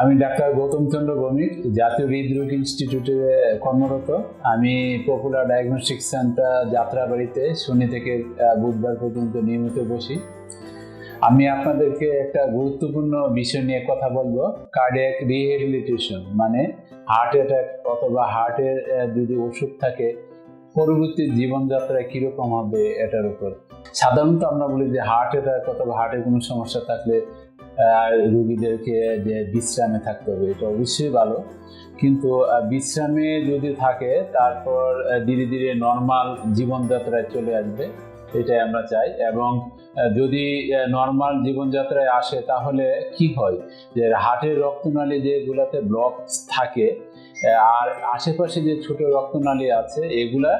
আমি ডাক্তার গৌতম চন্দ্র ভৌমিক, জাতীয় হৃদরোগ ইনস্টিটিউটে কর্মরত। আমি পপুলার ডায়াগনস্টিক সেন্টার যাত্রাবাড়িতে শনি থেকে বুধবার পর্যন্ত নিয়মিত বসি। আমি আপনাদেরকে একটা গুরুত্বপূর্ণ বিষয় নিয়ে কথা বলব কার্ডিয়াক রিহেবিলিটেশন মানে হার্ট অ্যাটাক অথবা হার্টের যদি ওষুধ থাকে, পরবর্তী জীবনযাত্রায় কীরকম হবে এটার উপর। সাধারণত আমরা বলি যে হার্ট অ্যাটাক অথবা হার্টের কোনো সমস্যা থাকলে আহ, রুগীদেরকে যে বিশ্রামে থাকতে হবে এটা অবশ্যই ভালো। কিন্তু বিশ্রামে যদি থাকে তারপর ধীরে ধীরে নর্মাল জীবনযাত্রায় চলে আসবে এটাই আমরা চাই। এবং যদি নর্মাল জীবনযাত্রায় আসে তাহলে কি হয়? যে হার্টের রক্তনালী যেগুলাতে ব্লক থাকে আর আশেপাশে যে ছোট রক্তনালী আছে এগুলা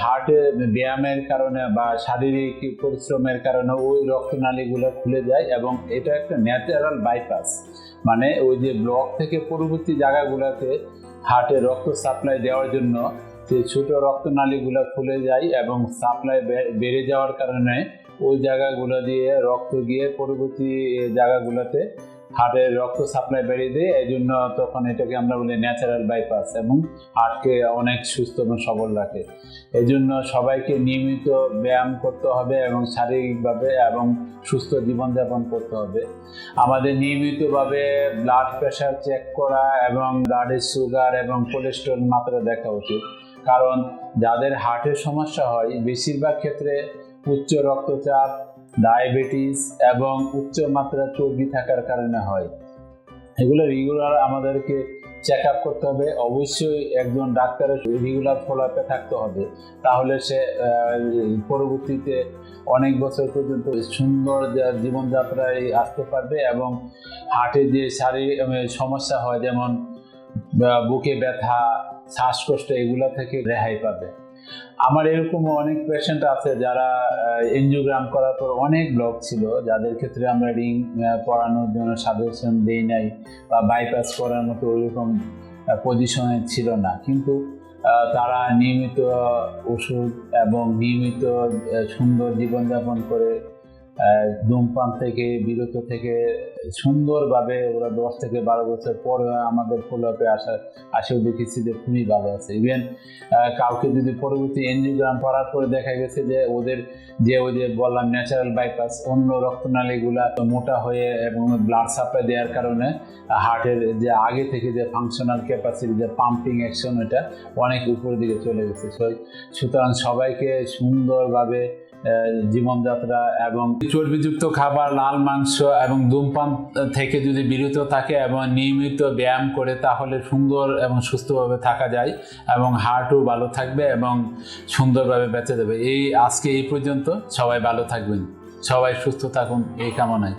হার্টের ব্যায়ামের কারণে বা শারীরিক পরিশ্রমের কারণে ওই রক্তনালীগুলো খুলে যায় এবং এটা একটা ন্যাচারাল বাইপাস মানে ওই যে ব্লক থেকে পরবর্তী জায়গাগুলোতে হার্টে রক্ত সাপ্লাই দেওয়ার জন্য যে ছোট রক্তনালীগুলো খুলে যায় এবং সাপ্লাই বেড়ে যাওয়ার কারণে ওই জায়গাগুলো দিয়ে রক্ত গিয়ে পরবর্তী জায়গাগুলোতে হার্টের রক্ত সাপ্লাই বেড়ে দেয় এই জন্য তখন এটাকে আমরা বলি ন্যাচারাল বাইপাস এবং হার্টকে অনেক সুস্থ এবং সবল রাখে। এই জন্য সবাইকে নিয়মিত ব্যায়াম করতে হবে এবং শারীরিকভাবে এবং সুস্থ জীবনযাপন করতে হবে। আমাদের নিয়মিতভাবে ব্লাড প্রেশার চেক করা এবং ব্লাডের সুগার এবং কোলেস্ট্রল মাত্রা দেখা উচিত। কারণ যাদের হার্টের সমস্যা হয়, বেশিরভাগ ক্ষেত্রে উচ্চ রক্তচাপ, ডায়াবেটিস এবং উচ্চ মাত্রার চর্বি থাকার কারণে হয়। এগুলো রেগুলার আমাদেরকে চেক আপ করতে হবে। অবশ্যই একজন ডাক্তারের রেগুলার ফলো আপে থাকতে হবে। তাহলে সে পরবর্তীতে অনেক বছর পর্যন্ত সুন্দর জীবনযাত্রায় আসতে পারবে এবং হার্টের যে শারীরিক সমস্যা হয় যেমন বুকে ব্যথা, শ্বাসকষ্ট এগুলা থেকে রেহাই পাবে। আমার এরকম অনেক পেশেন্ট আছে যারা এনজিওগ্রাম করার পর অনেক ব্লক ছিল, যাদের ক্ষেত্রে আমরা রিং পড়ানোর জন্য সাজেশন দেই নাই বা বাইপাস করার মতো ওইরকম পজিশনে ছিল না। কিন্তু তারা নিয়মিত ওষুধ এবং নিয়মিত সুন্দর জীবনযাপন করে ধূমপান থেকে, বিরত থেকে সুন্দরভাবে ওরা দশ থেকে বারো বছর পরে আমাদের ফলোআপে আসা, আসেও দেখেছি যে খুবই ভালো আছে। ইভেন কাউকে যদি পরবর্তী এনজিওগ্রাম করার পরে দেখা গেছে যে ওদের, যে ওই যে বললাম ন্যাচারাল বাইপাস অন্য রক্তনালীগুলা মোটা হয়ে এবং ব্লাড সাপ্লাই দেওয়ার কারণে হার্টের যে আগে থেকে যে ফাংশনাল ক্যাপাসিটি যে পাম্পিং অ্যাকশন এটা অনেক উপরের দিকে চলে গেছে। সুতরাং সবাইকে সুন্দরভাবে জীবনযাত্রা এবং চর্বিযুক্ত খাবার, লাল মাংস এবং ধূমপান থেকে যদি বিরত থাকে এবং নিয়মিত ব্যায়াম করে তাহলে সুন্দর এবং সুস্থভাবে থাকা যায় এবং হার্টও ভালো থাকবে এবং সুন্দরভাবে বেঁচে দেবে এই আজকে এই পর্যন্ত সবাই ভালো থাকবেন, সবাই সুস্থ থাকুন, এই কামনায়।